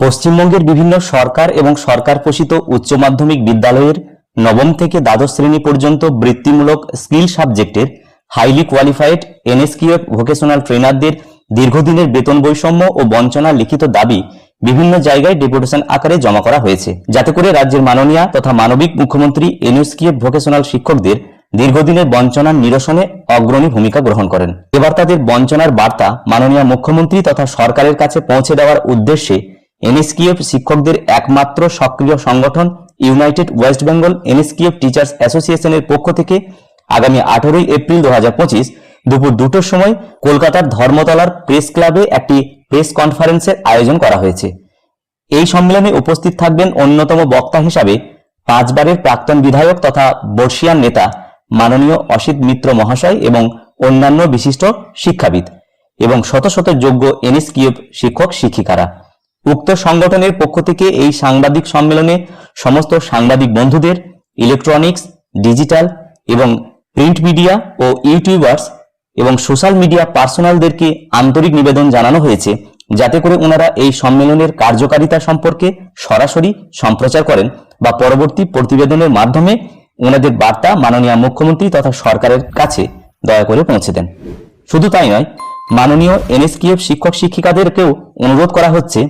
পশ্চিমবঙ্গের বিভিন্ন সরকার এবং সরকার পোষিত উচ্চ মাধ্যমিক বিদ্যালয়ের নবম থেকে দ্বাদশ শ্রেণি পর্যন্ত বৃত্তিমূলক স্কিল সাবজেক্টের হাইলি কোয়ালিফাইড এনএসকিউএফ ভোকেশনাল ট্রেনারদের দীর্ঘদিনের বেতন বৈষম্য ও বঞ্চনার লিখিত দাবি বিভিন্ন জায়গায় ডেপুটেশন আকারে জমা করা হয়েছে। যাতে করে রাজ্যের মাননীয় তথা মানবিক মুখ্যমন্ত্রী এনএসকিউএফ ভোকেশনাল শিক্ষকদের দীর্ঘদিনের বঞ্চনার নিরসনে অগ্রণী ভূমিকা গ্রহণ করেন। এবার তাদের বঞ্চনার বার্তা মাননীয় মুখ্যমন্ত্রী তথা সরকারের কাছে পৌঁছে দেওয়ার উদ্দেশ্যে এনএসকিউএফ শিক্ষকদের একমাত্র সক্রিয় সংগঠন United West Bengal NSQF teachers অ্যাসোসিয়েশনের পক্ষ থেকে আগামী আঠারোই এপ্রিল দু হাজার পঁচিশ দুপুর দুটোর সময় কলকাতার ধর্মতলার প্রেস ক্লাবে একটি প্রেস কনফারেন্সের আয়োজন করা হয়েছে। এই সম্মেলনে উপস্থিত থাকবেন অন্যতম বক্তা হিসাবে পাঁচবারের প্রাক্তন বিধায়ক তথা বর্ষিয়ান নেতা মাননীয় অসিত মিত্র মহাশয় এবং অন্যান্য বিশিষ্ট শিক্ষাবিদ এবং শত শত যোগ্য এনএসকিউএফ শিক্ষক শিক্ষিকারা। উক্ত সংগঠনের পক্ষ থেকে এই সাংবাদিক সম্মেলনে সমস্ত সাংবাদিক বন্ধুদের ইলেকট্রনিক্স ডিজিটাল এবং প্রিন্ট মিডিয়া ও ইউটিউবার্স এবং সোশ্যাল মিডিয়া পার্সোনালদেরকে আন্তরিক নিবেদন জানানো হয়েছে, যাতে করে ওনারা এই সম্মেলনের কার্যকারিতা সম্পর্কে সরাসরি সম্প্রচার করেন বা পরবর্তী প্রতিবেদনের মাধ্যমে ওনাদের বার্তা মাননীয় মুখ্যমন্ত্রী তথা সরকারের কাছে দয়া করে পৌঁছে দেন। শুধু তাই নয়, মাননীয় এনএসকিএফ শিক্ষক শিক্ষিকাদেরকেও অনুরোধ করা হচ্ছে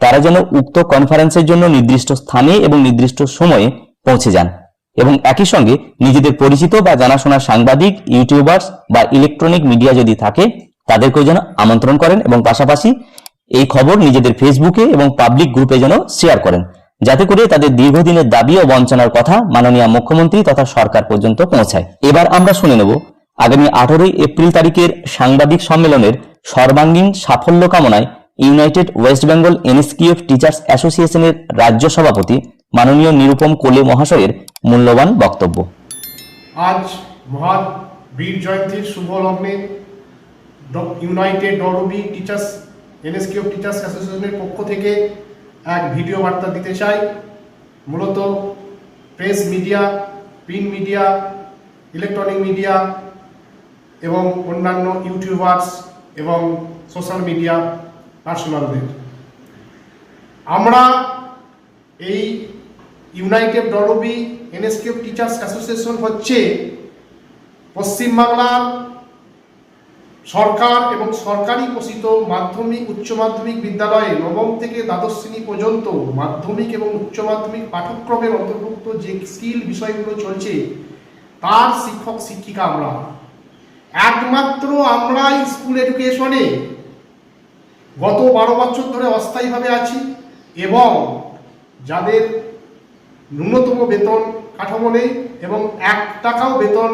তারা যেন উক্ত কনফারেন্সের জন্য নির্দিষ্ট স্থানে এবং নির্দিষ্ট সময়ে পৌঁছে যান। এবং একই সঙ্গে নিজেদের পরিচিত বা জানাশোনা সাংবাদিক ইউটিউবার্স বা ইলেকট্রনিক মিডিয়া যদি থাকে, তাদেরকেও যেন আমন্ত্রণ করেন এবং পাশাপাশি এই খবর নিজেদের ফেসবুকে এবং পাবলিক গ্রুপে যেন শেয়ার করেন। যাতে করে তাদের দীর্ঘদিনের দাবি ও বঞ্চনার কথা মাননীয় মুখ্যমন্ত্রী তথা সরকার পর্যন্ত পৌঁছায়। এবার আমরা শুনে নেব, আগামী আঠারোই এপ্রিল তারিখের সাংবাদিক সম্মেলনের সর্বাঙ্গীন সাফল্য কামনায় United West Bengal NSQF teachers অ্যাসোসিয়েশনের রাজ্য সভাপতি মাননীয় নিরুপম কোলে মহাশয়ের মূল্যবান বক্তব্য। আজ মহান বীর জয়ন্তীর শুভ লগ্নে ইউনাইটেড ডরবি টিচার্স এনএসকিউ টিচার্স অ্যাসোসিয়েশনের পক্ষ থেকে এক ভিডিও বার্তা দিতে চাই। মূলত press media, print media, electronic media এবং অন্যান্য ইউটিউবার্স এবং সোশ্যাল মিডিয়া পার্সোনালদের আমরা এই ইউনাইটেড ডরবি এনএসকিউ টিচার্স অ্যাসোসিয়েশন হচ্ছে পশ্চিমবাংলার সরকার এবং সরকারি পোষিত মাধ্যমিক, উচ্চ মাধ্যমিক বিদ্যালয়ে নবম থেকে দ্বাদশ শ্রেণি পর্যন্ত মাধ্যমিক এবং উচ্চ মাধ্যমিক পাঠ্যক্রমের অন্তর্ভুক্ত যে স্কিল বিষয়গুলো চলছে, তার শিক্ষক শিক্ষিকা আমরা। একমাত্র আমরা স্কুল এডুকেশনে গত বারো বছর ধরে অস্থায়ীভাবে আছি এবং যাদের ন্যূনতম বেতন কাঠামো নেই এবং এক টাকাও বেতন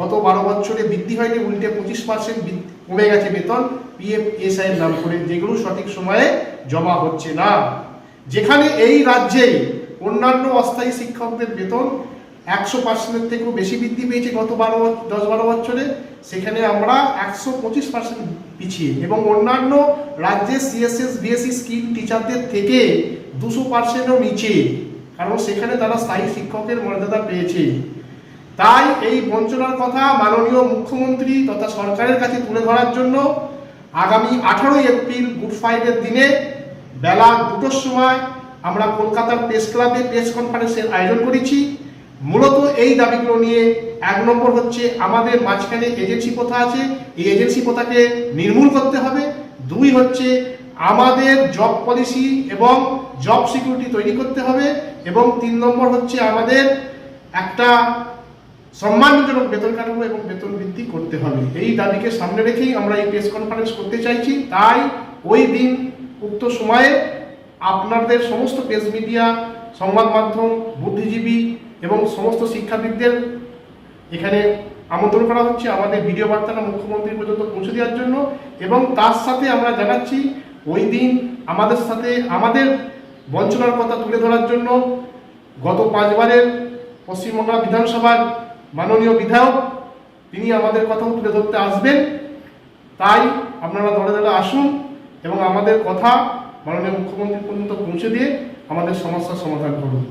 গত বারো বছরে বৃদ্ধি হয়নি, উল্টে পঁচিশ পার্সেন্ট কমে গেছে বেতন পিএফ এসআই এর নাম করে যেগুলো সঠিক সময়ে জমা হচ্ছে না। যেখানে এই রাজ্যেই অন্যান্য অস্থায়ী শিক্ষকদের বেতন একশো পার্সেন্টের থেকেও বেশি বৃদ্ধি পেয়েছে গত বারো দশ বারো বছরে। সেখানে আমরা একশো পঁচিশ পার্সেন্ট পিছিয়ে। এবং অন্যান্য রাজ্যের সিএসএস বিএসসি স্কিল টিচারদের থেকে দুশো পার্সেন্টও নিচে। কারণ সেখানে তারা স্থায়ী শিক্ষকের মর্যাদা পেয়েছে। তাই এই বঞ্চনার কথা মাননীয় মুখ্যমন্ত্রী তথা সরকারের কাছে তুলে ধরার জন্য আগামী আঠারোই এপ্রিল গুড ফ্রাইডের দিনে বেলা দুটোর সময় আমরা কলকাতার প্রেস ক্লাবে প্রেস কনফারেন্সের আয়োজন করেছি। মূলত এই দাবিগুলো নিয়ে এক নম্বর হচ্ছে আমাদের মাঝখানে এজেন্সি প্রথা আছে, এই এজেন্সি প্রথাকে নির্মূল করতে হবে। দুই হচ্ছে আমাদের জব পলিসি এবং জব সিকিউরিটি তৈরি করতে হবে এবং তিন নম্বর হচ্ছে আমাদের একটা সম্মানজনক বেতন কাঠামো এবং বেতন বৃদ্ধি করতে হবে। এই দাবিকে সামনে রেখেই আমরা এই প্রেস কনফারেন্স করতে চাইছি। তাই ওই দিন উক্ত সময়ে আপনাদের সমস্ত প্রেস মিডিয়া সংবাদ মাধ্যম, বুদ্ধিজীবী এবং সমস্ত শিক্ষাবিদদের এখানে আমন্ত্রণ করা হচ্ছে আমাদের ভিডিও বার্তাটা মুখ্যমন্ত্রী পর্যন্ত পৌঁছে দেওয়ার জন্য এবং তার সাথে আমরা জানাচ্ছি ওই দিন আমাদের সাথে আমাদের বঞ্চনার কথা তুলে ধরার জন্য গত পাঁচবারের পশ্চিমবাংলা বিধানসভার মাননীয় বিধায়ক তিনি আমাদের কথাও তুলে ধরতে আসবেন। তাই আপনারা দলে দলে আসুন এবং আমাদের কথা মাননীয় মুখ্যমন্ত্রী পর্যন্ত পৌঁছে দিয়ে আমাদের সমস্যার সমাধান করুন।